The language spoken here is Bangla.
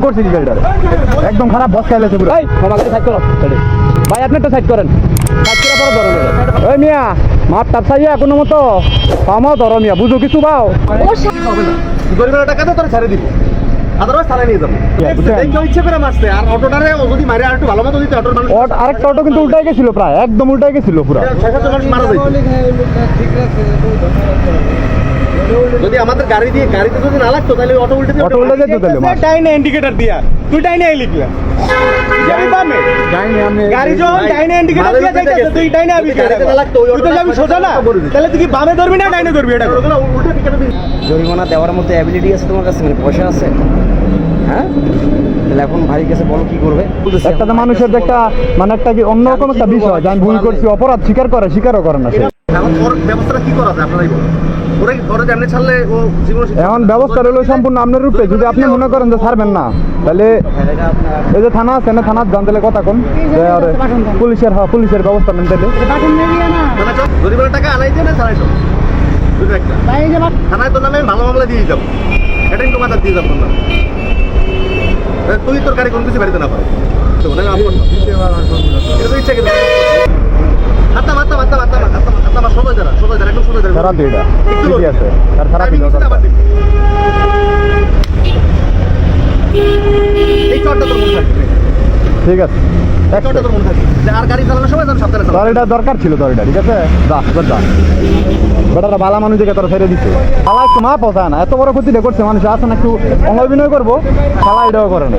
করছে একদম খারাপ বস খাইলেছে পুরো। এই মামা গাড়ি সাইড করো। ভাই আপনি একটা সাইড করেন। সাইড করে পরে ধরুন ওই মিয়া মাঠ টাপ চাইয়া কোনো মতো পামাও ধরো মিয়া বুঝো কিছু পাও। হবে? না গরিবের টাকা তো তোর ছেড়ে দিব। আদারওয়াইজ থানায় নিয়ে যাব। বুঝছেন? দেখো ইচ্ছে করে মারছে। আর অটোটারে যদি মারে আর একটু ভালো দিতে অটোর মানুষ অট- আরেকটা অটো কিন্তু উল্টাই গেছিল প্রায় একদম উল্টাই গেছিল পুরো মানুষ মারা যাইতো যদি আমাদের গাড়ি দিয়ে গাড়িতে যদি না লাগতো তাহলে অটো উল্টে দিয়ে অটো উল্টে যেত তাহলে। ডাইনে ইন্ডিকেটর দিয়া তুই ডাইনে আই লিখলা। যাবি বামে গাড়ি যখন ডাইনে ইন্ডিকেটর দিয়া যাইতাছে তুই ডাইনে আবি গাড়িতে না লাগতো, তুই তো যাবি সোজা না? তাহলে তুই কি বামে ধরবি না ডাইনে ধরবি এটা? উল্টে জরিমানা দেওয়ার মতো অ্যাবিলিটি আছে তোমার কাছে মানে পয়সা আছে? হ্যাঁ? তাহলে এখন ভাইয়ের কাছে বলো কি করবে? একটা তো মানুষের একটা মানে একটা কি অন্যরকম একটা বিষয় যে আমি ভুল করছি অপরাধ স্বীকার করে স্বীকারও করে না সে। এখন ওর ব্যবস্থাটা কি করা যায়? আপনারাই বলুন। ওরে ওরে যেমনি ছাড়লে ও জীবন এখন ব্যবস্থা রইল সম্পূর্ণ আপনার রূপে। যদি আপনি মনে করেন যে ছাড়বেন না তাহলে এই যে থানা আছে না থানার যান তাহলে কথা কোন। পুলিশের হ্যাঁ পুলিশের ব্যবস্থা নেন তাহলে। টাকা আনাই দিয়ে না থানায় নামে ভালো মামলা দিয়ে যাব। এটা কিন্তু মাথা দিয়ে যাব না। তুই তোর গাড়ি কোন কিছু বাড়িতে না পারো তো তো একটু ঠিকই আছে। ঠিক আছে। দরকার ছিল তোর এটা ঠিক আছে? যা এবার যা। বেটারা বালা মানুষ দিকে তোর ছেড়ে দিচ্ছে শালা একটু মা না এত বড় ক্ষতিটা করছে মানুষ। আসে না একটু অঙ্গ অভিনয় করব। শালা এটাও করে না